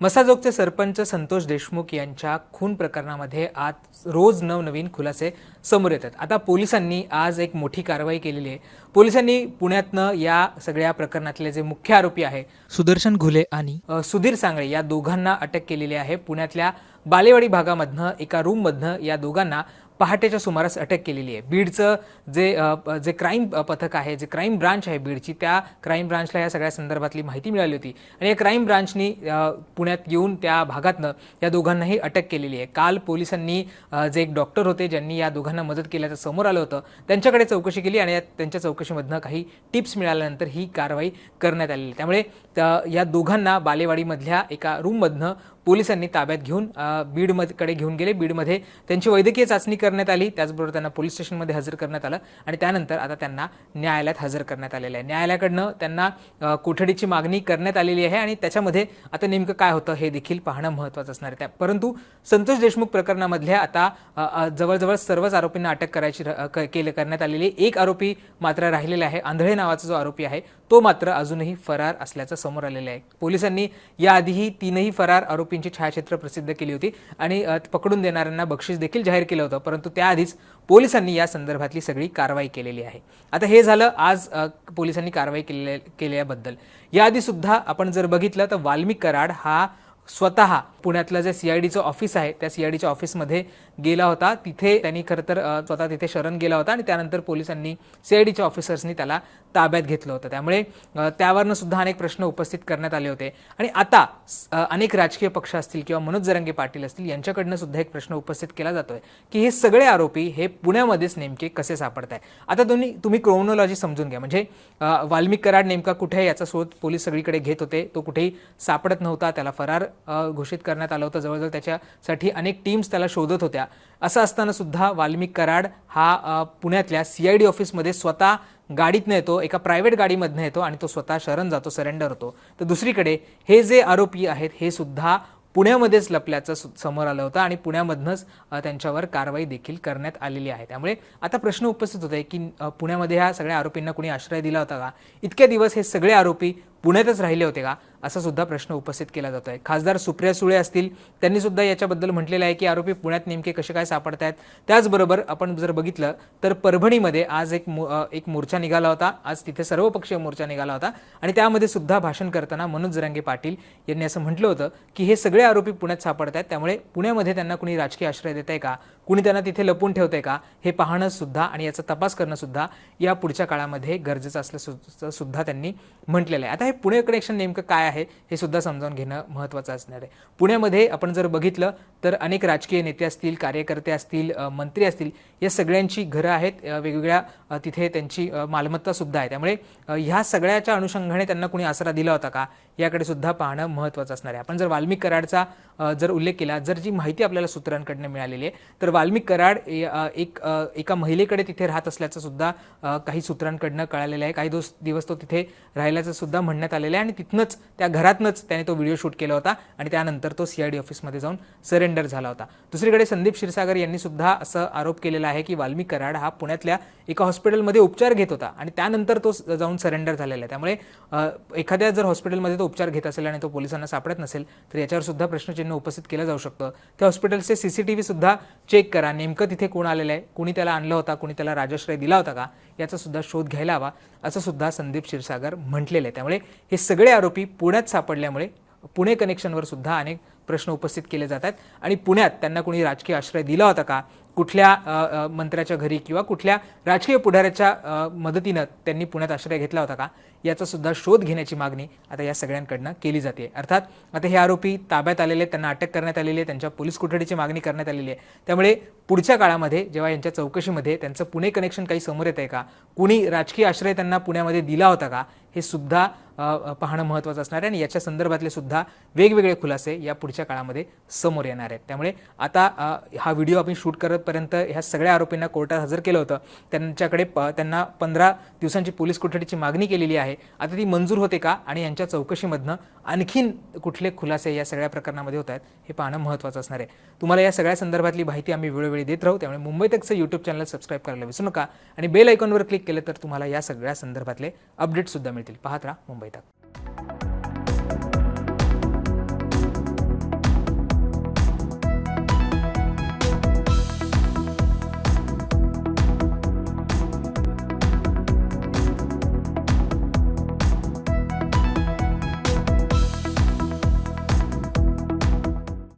मसाजोगचे सरपंच संतोष देशमुख यांच्या खून प्रकरणामध्ये आज रोज नवनवीन खुलासे समोर येतात. आता पोलिसांनी आज एक मोठी कारवाई केलेली आहे. पोलिसांनी पुण्यातनं या सगळ्या प्रकरणातले जे मुख्य आरोपी आहे सुदर्शन घुले आणि सुधीर सांगळे या दोघांना अटक केलेली आहे. पुण्यातल्या बालेवाडी भागामधनं एका रूममधनं या दोघांना पहाटेच्या सुमारास अटक केलेली आहे. बीडचं जे जे क्राईम पथक आहे जे क्राईम ब्रांच आहे बीडची त्या क्राईम ब्रांचला या सगळ्या संदर्भातली माहिती मिळाली होती. आणि या क्राईम ब्रांचनी पुण्यात येऊन त्या भागातनं या दोघांनाही अटक केलेली आहे. काल पोलिसांनी जे एक डॉक्टर होते ज्यांनी या दोघांना मदत केल्याचं समोर आलं होतं त्यांच्याकडे चौकशी केली आणि या- त्यांच्या चौकशीमधनं काही टिप्स मिळाल्यानंतर ही कारवाई करण्यात आलेली आहे. त्यामुळे या दोघांना बालेवाडीमधल्या एका रूममधनं पोलिसांनी ताब्यात घेऊन अ, बीडमध्येकडे घेऊन गेले. बीडमध्ये त्यांची वैद्यकीय चाचणी करण्यात आली. त्याचबरोबर त्यांना पोलीस स्टेशनमध्ये हजर करण्यात आलं. आणि त्यानंतर आता त्यांना न्यायालयात हजर करण्यात आलेलं आहे. न्यायालयाकडनं त्यांना कोठडीची मागणी करण्यात आलेली आहे आणि त्याच्यामध्ये आता नेमकं काय होतं हे देखील पाहणं महत्त्वाचं असणार आहे. त्या परंतु संतोष देशमुख प्रकरणामधल्या आता जवळजवळ सर्वच आरोपींना अटक करायची र- केलं करण्यात आलेली एक आरोपी मात्र राहिलेला आहे. आंधळे नावाचा जो आरोपी आहे तो मात्र अजूनही फरार असल्याचं समोर आलेलं आहे. पोलिसांनी याआधीही तीनही फरार आरोपी आरोपींची छायाचित्र प्रसिद्ध केली होती आणि पकडून देणाऱ्यांना बक्षीस देखील जाहीर केलं होतं. परंतु त्याआधीच पोलिसांनी या संदर्भातली सगळी कारवाई केलेली आहे. आता हे झालं आज पोलिसांनी कारवाई केलेल्या केल्याबद्दल याआधी सुद्धा आपण जर बघितलं तर वाल्मिक कराड हा स्वतः पुण्यातलं जे सी आय डीचं ऑफिस आहे त्या सी आय डीच्या ऑफिसमध्ये गेला होता. तिथे त्यांनी खरं तर स्वतः तिथे शरण गेला होता आणि त्यानंतर पोलिसांनी सी आय डीच्या ऑफिसर्सनी त्याला ताब्यात घेतलं होतं. त्यामुळे त्यावरनं सुद्धा अनेक प्रश्न उपस्थित करण्यात आले होते. आणि आता अनेक राजकीय पक्ष असतील किंवा मनोज जरंगे पाटील असतील यांच्याकडनं सुद्धा एक प्रश्न उपस्थित केला जातोय की हे सगळे आरोपी हे पुण्यामध्येच नेमके कसे सापडत आहे आता दोन्ही तुम्ही क्रोनॉलॉजी समजून घ्या. म्हणजे वाल्मिक कराड नेमका कुठे याचा शोध पोलीस सगळीकडे घेत होते. तो कुठेही सापडत नव्हता. त्याला फरार घोषित करण्यात आलं होतं. जवळजवळ त्याच्यासाठी अनेक टीम्स त्याला शोधत होत्या. असं असताना सुद्धा वाल्मिक कराड हा पुण्यातल्या सी आय डी ऑफिसमध्ये स्वतः गाडीतनं येतो एका प्रायव्हेट गाडीमधनं येतो आणि तो स्वतः शरण जातो सरेंडर होतो. तर दुसरीकडे हे जे आरोपी आहेत हे सुद्धा पुण्यामध्येच लपल्याचं समोर आलं होतं आणि पुण्यामधनंच त्यांच्यावर कारवाई देखील करण्यात आलेली आहे. त्यामुळे आता प्रश्न उपस्थित होत आहे की पुण्यामध्ये ह्या सगळ्या आरोपींना कुणी आश्रय दिला होता का? इतके दिवस हे सगळे आरोपी पुण्यातच राहिले होते का? असा सुद्धा प्रश्न उपस्थित केला जातो आहे खासदार सुप्रिया सुळे असतील त्यांनी सुद्धा याच्याबद्दल म्हटलेलं आहे की आरोपी पुण्यात नेमके कसे काय सापडत आहेत त्याचबरोबर आपण जर बघितलं तर परभणीमध्ये आज एक मो- एक मोर्चा निघाला होता. आज तिथे सर्वपक्षीय मोर्चा निघाला होता. आणि त्यामध्ये सुद्धा भाषण करताना मनोज जरांगे पाटील यांनी असं म्हटलं होतं की हे सगळे आरोपी पुण्यात सापडत आहेत त्यामुळे पुण्यामध्ये त्यांना कुणी राजकीय आश्रय देत आहे का? कुणी त्यांना तिथे लपून ठेवतंय का? हे पाहणं सुद्धा आणि याचा तपास करणं सुद्धा या पुढच्या काळामध्ये गरजेचं असलं सुद्धा त्यांनी म्हटलेलं आहे. आता हे पुणे कनेक्शन नेमकं काय आहे हे सुद्धा समजावून घेणं महत्त्वाचं असणार आहे. पुण्यामध्ये आपण जर बघितलं तर अनेक राजकीय नेते असतील कार्यकर्ते असतील मंत्री असतील या सगळ्यांची घरं आहेत वेगवेगळ्या तिथे त्यांची मालमत्ता सुद्धा आहे. त्यामुळे ह्या सगळ्याच्या अनुषंगाने त्यांना कुणी आसरा दिला होता का याकडे सुद्धा पाहणं महत्त्वाचं असणार आहे. आपण जर वाल्मिक कराडचा जर उल्लेख केला जर जी माहिती आपल्याला सूत्रांकडनं मिळालेली आहे तर वाल्मिक कराड एक एका महिलेकडे तिथे राहत असल्याचं सुद्धा काही सूत्रांकडनं कळालेलं आहे. काही दिवस दिवस तो तिथे राहिल्याचं सुद्धा म्हणण्यात आलेलं आहे आणि तिथनंच त्या घरातनंच त्याने तो व्हिडिओ शूट केला होता आणि त्यानंतर तो सी आय डी ऑफिसमध्ये जाऊन सरेंडर झाला होता. दुसरीकडे संदीप क्षीरसागर यांनी सुद्धा असं आरोप केलेला आहे की वाल्मिक कराड हा पुण्यातल्या एका हॉस्पिटलमध्ये उपचार घेत होता आणि त्यानंतर तो जाऊन सरेंडर झालेला आहे. त्यामुळे एखाद्या जर हॉस्पिटलमध्ये तो उपचार घेत असेल आणि तो पोलिसांना सापडत नसेल तर याच्यावर सुद्धा प्रश्नचिन्ह उपस्थित केलं जाऊ शकतं. त्या हॉस्पिटलचे सी सी टी सुद्धा चेक करा. नेमकं तिथे कोण आलेलं आहे? कुणी त्याला आणलं होता? कुणी त्याला राजाश्रय दिला होता का? याचा सुद्धा शोध घ्यायला हवा असं सुद्धा संदीप क्षीरसागर म्हटलेलं आहे. त्यामुळे हे सगळे आरोपी पुण्यात सापडल्यामुळे पुणे कनेक्शनवर सुद्धा अनेक प्रश्न उपस्थित केले जातात आणि पुण्यात त्यांना कुणी राजकीय आश्रय दिला होता का? कुठल्या मंत्र्याच्या घरी किंवा कुठल्या राजकीय पुढाऱ्याच्या मदतीनं त्यांनी पुण्यात आश्रय घेतला होता का याचा सुद्धा शोध घेण्याची मागणी आता या सगळ्यांकडनं केली जाते. अर्थात आता हे आरोपी ताब्यात आलेले आहेत, त्यांना अटक करण्यात आलेली आहे त्यांच्या पोलीस कोठडीची मागणी करण्यात आलेली आहे. त्यामुळे पुढच्या काळामध्ये जेव्हा यांच्या चौकशीमध्ये त्यांचं पुणे कनेक्शन काही समोर येत आहे का कुणी राजकीय आश्रय त्यांना पुण्यामध्ये दिला होता का हे सुद्धा पाहणं महत्त्वाचं असणार आहे आणि याच्या संदर्भातले सुद्धा वेगवेगळे खुलासे या पुढच्या काळामध्ये समोर येणार आहेत. त्यामुळे आता हा व्हिडिओ आपण शूट करत आजपर्यंत ह्या सगळ्या आरोपींना कोर्टात हजर केलं होतं. त्यांच्याकडे प त्यांना पंधरा दिवसांची पोलीस कोठडीची मागणी केलेली आहे. आता ती मंजूर होते का? आणि यांच्या चौकशीमधनं आणखीन कुठले खुलासे या सगळ्या प्रकरणामध्ये होत आहेत हे पाहणं महत्त्वाचं असणार आहे. तुम्हाला या सगळ्या संदर्भातली माहिती आम्ही वेळोवेळी देत राहू. त्यामुळे मुंबई तकचं यूट्यूब चॅनल सबस्क्राईब करायला विसरू नका. आणि बेल आयकॉनवर क्लिक केलं तर तुम्हाला या सगळ्या संदर्भातले अपडेट्ससुद्धा मिळतील. पाहत राहा मुंबई तक